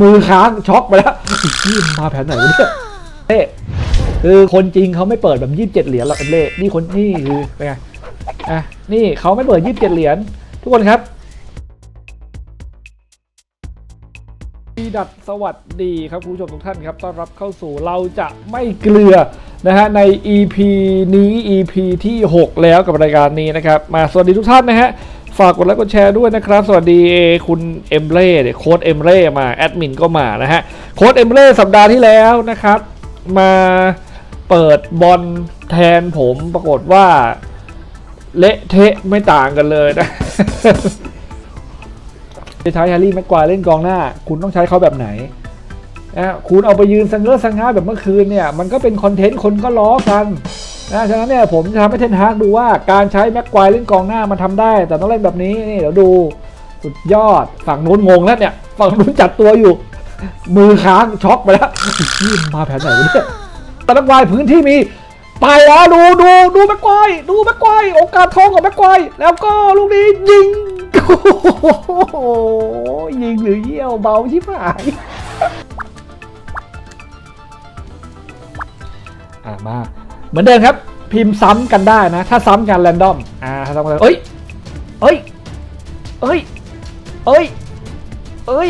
มือค้างช็อกไปแล้วนี่มาแผนไหนวะเนี่ยเล่คือคนจริงเขาไม่เปิดแบบยี่สิบเจ็ดเหรียญหรอกเอเล่นี่คนนี่คือเป็นไงอะนี่เขาไม่เปิดยี่สิบเจ็ดเหรียญทุกคนครับดีดัดสวัสดีครับคุณผู้ชมทุกท่านครับต้อนรับเข้าสู่เราจะไม่เกลือนะฮะใน EP นี้ EP ที่ 6 แล้วกับรายการนี้นะครับ มาสวัสดีทุกท่านนะฮะ ฝากกดไลค์กดแชร์ด้วยนะครับ สวัสดีคุณเอ็มเล่โค้ดเอ็มเล่มาแอดมินก็มานะฮะโค้ดเอ็มเล่สัปดาห์ที่แล้วนะครับ มาเปิดบอลแทนผมปรากฏว่าเละเทะไม่ต่างกันเลยนะจะใช้แฮร์รี่แม็กควายเล่นกองหน้า คุณต้องใช้เขาแบบไหนนะคุณเอาไปยืนสังเกตสังงาแบบเมื่อคืนเนี่ย มันก็เป็นคอนเทนต์คนก็ล้อกัน นะฉะนั้นเนี่ยผมจะทำให้เทนฮากดูว่าการใช้แม็กควายเล่นกองหน้ามันทำได้ แต่ต้องเล่นแบบนี้นี่เดี๋ยวดูสุดยอดฝั่งนู้นงงแล้วเนี่ยฝั่งนู้นจัดตัวอยู่ มือค้างช็อกไปแล้วนี่มาแผนไหนเนี่ยแต่แม็กควายพื้นที่มีไปแล้วดูดูดูแม็กควายดูแม็กควายโอกาสทองของแม็กควายแล้วก็ลูกนี้ยิงโอ้ยิงหรือเยี่ยวเบาชิบหายอะมา เหมือนเดิมครับ พิมพ์ซ้ำกันได้นะ ถ้าซ้ำกันแรนดอมอ่าถ้าซ้ำกันเอ้ยเอ้ยเอ้ยเอ้ยเอ้ย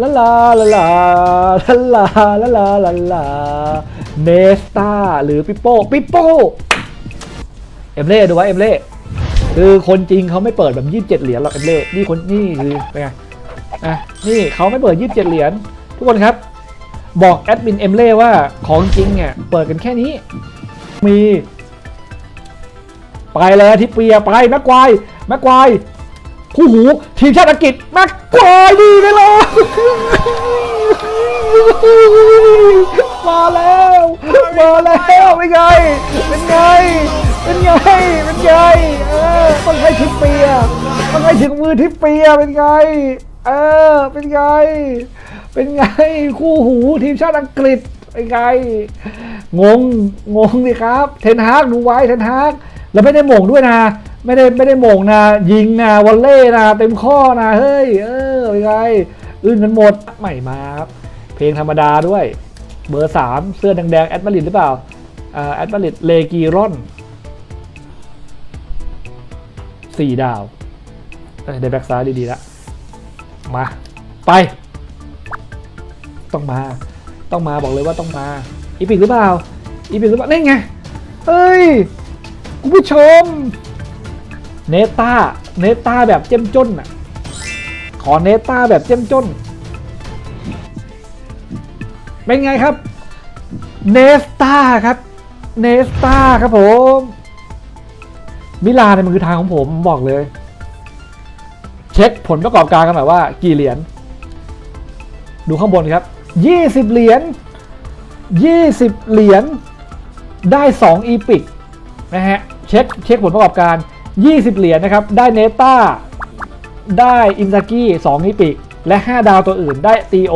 ลาลาลาลาลาลาลาลาลาลาเนสตาหรือปิโป้ปิโป้เอ็มเล่ดูไว้เอ็มเล่คือคนจริงเขาไม่เปิดแบบยี่สิบเจ็ดเหรียญหรอกเอ็มเล่นี่คนนี่คือเป็นไงอะนี่เขาไม่เปิดยี่สิบเจ็ดเหรียญทุกคนครับ บอกแอดมินเอ็มเล่ว่าของจริงเนี่ยเปิดกันแค่นี้ มี ไปเลยทิปเปียไปแม็กควายแม็กควายคู่หู ทีมชาติอังกฤษแม็กควายดีไปเลยมาแล้วมาแล้วเป็นไงเป็นไงเป็นไงเป็นไงเออต้องให้ทิปเปียต้องให้ถึงมือทิปเปียเป็นไง เออ เป็นไง เป็นไง คู่หูทีมชาติอังกฤษเป็นไง งง งงดิครับ เทนฮากดูไว้ เทนฮากแล้วไม่ได้หม่งด้วยนะ ไม่ได้ไม่ได้หม่งนะ ยิงนะวอลเล่นะ เต็มข้อนะ เฮ้ย เออ เป็นไง อื่นกันหมด ใหม่มาครับ เพลงธรรมดาด้วย เบอร์สามเสื้อแดงๆแอดมาริดหรือเปล่าแอดมาริดเลกีรอนสี่ดาวเอ้ยได้แบ็กซ้ายดีๆแล้ว มา ไป ต้องมา ต้องมาบอกเลยว่าต้องมา อีพิกหรือเปล่า อีพิกหรือเปล่านี่ไง เฮ้ยคุณผู้ชม เนต้า เนต้าแบบเจ้มจนอะ ขอเนต้าแบบเจ้มจน เป็นไงครับ เนสตาครับ เนสตาครับผม มิลานเนี่ยมันคือทางของผมผมบอกเลย เช็คผลประกอบการกันหน่อยว่ากี่เหรียญ ดูข้างบนครับ 20 เหรียญ 20 เหรียญ ได้ 2 อีพิกนะฮะ เช็คเช็คผลประกอบการ 20 เหรียญนะครับ ได้เนต้า ได้อินซากิ2อีพิก และ 5 ดาวตัวอื่น ได้ตีโอ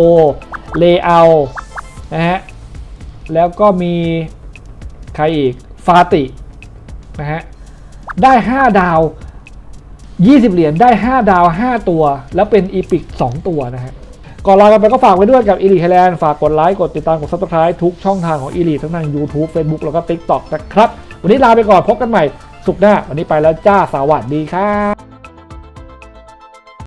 เลเอานะฮะ แล้วก็มีใครอีก ฟาติ นะฮะ ได้ 5 ดาว 20 เหรียญได้ 5 ดาว 5 ตัว แล้วเป็นอีพิก2 ตัวนะฮะก่อนลากันไปก็ฝากไว้ด้วยกับ e l i t e Thailand ฝากกดไลค์ กดติดตาม กด subscribe ทุกช่องทางของ e l i t e ทั้งทาง YouTube Facebook แล้วก็ TikTok นะครับ วันนี้ลาไปก่อนพบกันใหม่ สุขหน้า วันนี้ไปแล้วจ้าสวัสดีครับ